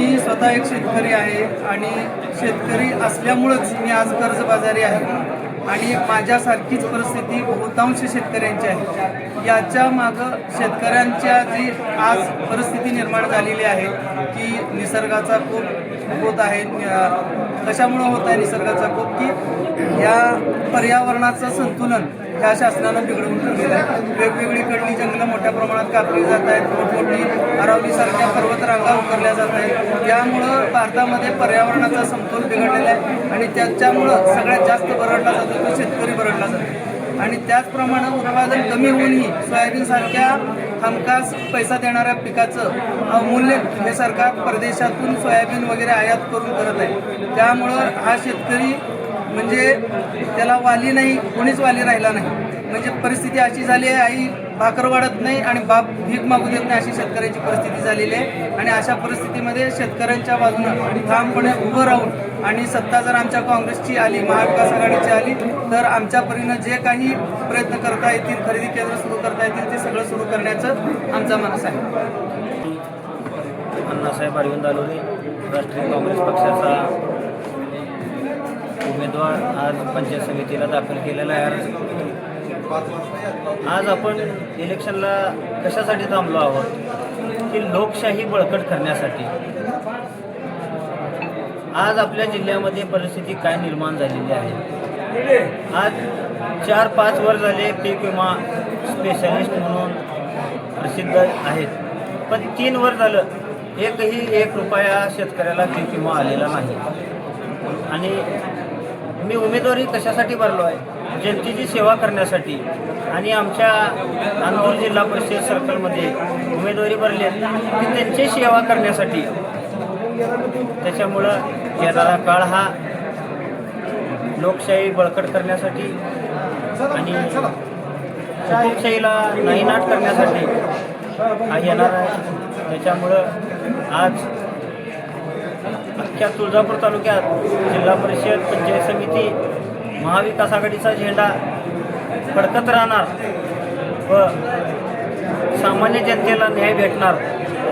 मी स्वतः एक शेतकरी आहे आणि शेतकरी असल्यामुळंच मी आज कर्जबाजारी आहे. आणि माझ्यासारखीच परिस्थिती बहुतांश शेतकऱ्यांची आहे. याच्या मागं शेतकऱ्यांच्या जी आज परिस्थिती निर्माण झालेली आहे की निसर्गाचा खूप होत आहे कशामुळं होत आहे निसर्गाचा खूप की या पर्यावरणाचं संतुलन ह्या शासनानं बिघडवून ठेवलेलं आहे. वेगवेगळी कडली जंगलं मोठ्या प्रमाणात कापली जात आहेत. मोठमोठी अरावलीसारख्या पर्वतरांगा उतरल्या जात आहेत. त्यामुळं भारतामध्ये पर्यावरणाचा समतोल बिघडलेला आहे आणि त्याच्यामुळं सगळ्यात जास्त बरडला जातो तो शेतकरी बरडला जातो. आणि त्याचप्रमाणे उत्पादन कमी होऊनही सोयाबीनसारख्या हमखास पैसा देणाऱ्या पिकाचं अवमूल्य हे सरकार परदेशातून सोयाबीन वगैरे आयात करून करत आहे. त्यामुळं हा शेतकरी म्हणजे त्याला वाली नाही कोणीच वाली राहिला नाही. म्हणजे परिस्थिती अशी झाली आहे आई भाकर वाढत नाही आणि बाप भीक मागू देत नाही अशी शेतकऱ्यांची परिस्थिती झालेली आहे. आणि अशा परिस्थितीमध्ये शेतकऱ्यांच्या बाजूनं ठामपणे उभं राहून आणि सत्ता जर आमच्या काँग्रेसची आली महाविकास आघाडीची आली तर आमच्या परीनं जे काही प्रयत्न करता येतील खरेदी केंद्र सुरू करता येतील ते सगळं सुरू करण्याचं आमचा मनस आहे. अण्णासाहेब अरविंद दालोरे राष्ट्रीय काँग्रेस पक्षाचा उमेदवार आज पंचायत समितीला दाखल केलेला आहे. अर्ज आज आपण इलेक्शनला कशासाठी थांबलो आहोत? की लोकशाही बळकट करण्यासाठी? आज आपल्या जिल्ह्यामध्ये परिस्थिती काय निर्माण झालेली आहे? आज चार पाच वर झाले पीक विमा स्पेशलिस्ट म्हणून प्रसिद्ध आहेत. पण तीन वर झालं एकही एक रुपया शेतकऱ्याला पीक विमा आलेला नाही. आणि मी उमेदवारी कशासाठी भरलो आहे? जनतेची सेवा करण्यासाठी. आणि आमच्या नांदूर जिल्हा परिषद सर्कलमध्ये उमेदवारी भरली आहे. त्यांची सेवा करण्यासाठी. त्याच्यामुळं येणारा काळ हा लोकशाही बळकट करण्यासाठी आणि लोकशाहीला नाहीनाट करण्यासाठी हा येणार आहे. त्याच्यामुळं आज अख्ख्या तुळजापूर तालुक्यात जिल्हा परिषद पंचायत समिती महाविकास आघाडीचा झेंडा फडकत राहणार व सामान्य जनतेला न्याय भेटणार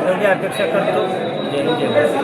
एवढी अपेक्षा करतो. जय जय